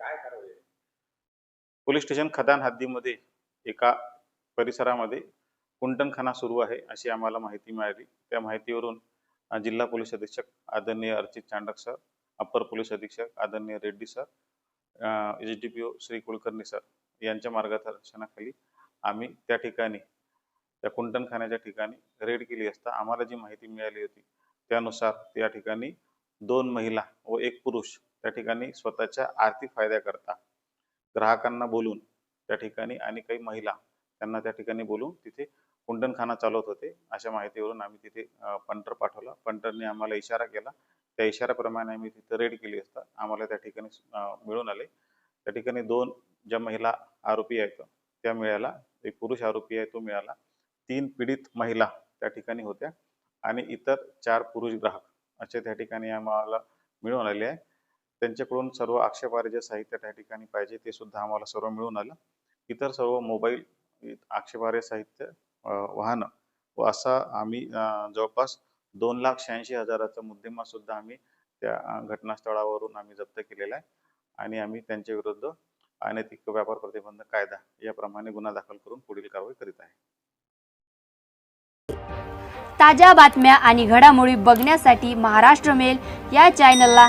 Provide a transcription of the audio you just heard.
काय करावे police station खदान हद्दीमध्ये एका परिसरामध्ये कुंटनखाना सुरू आहे अशी आम्हाला माहिती मिळाली. त्या माहितीवरून जिल्हा पोलीस अधीक्षक आदरणीय Archit Chandak sir upper police अधीक्षक आदरणीय Reddy sir H D P O Shri Kulkarni sir यांच्या मार्गदर्शनाखाली आम्ही त्या ठिकाणी त्या कुंटणखान्याच्या ठिकाणी रेड केली असता आम्हाला जी माहिती मिळाली होती त्यानुसार त्या ठिकाणी दोन महिला व एक पुरुष त्या ठिकाणी स्वतःच्या आर्थिक फायद्याकरता ग्राहकांना बोलून त्या ठिकाणी आणि काही महिला त्यांना त्या ठिकाणी बोलून तिथे कुंडणखाना चालवत होते. अशा माहितीवरून आम्ही तिथे पंटर पाठवला. पंटरने आम्हाला इशारा केला. त्या इशाऱ्याप्रमाणे आम्ही तिथे रेड केली असता आम्हाला त्या ठिकाणी मिळून आले. त्या ठिकाणी दोन ज्या महिला आरोपी आहेत त्या मिळाला एक पुरुष आरोपी आहे तो मिळाला. तीन पीडित महिला त्या ठिकाणी होत्या. आणि इतर चार पुरुष ग्राहक असे त्या ठिकाणी आम्हाला मिळून आले आहे. त्यांच्याकडून सर्व आक्षेपार्ह जे साहित्य त्या ठिकाणी पाहिजे ते सुद्धा आम्हाला सर्व मिळून आलं. इतर सर्व मोबाईल आक्षेपार्ह साहित्य वाहनं व असा आम्ही जवळपास दोन लाख शहाऐंशी हजाराचा मुद्देमाल सुद्धा आम्ही त्या घटनास्थळावरून आम्ही जप्त केलेला आहे. आणि आम्ही त्यांच्या विरुद्ध अनैतिक व्यापार प्रतिबंध कायदा याप्रमाणे गुन्हा दाखल करून पुढील कारवाई करीत आहे. ताज्या बातम्या आणि घडामोडी बघण्यासाठी महाराष्ट्र मेल या चॅनलला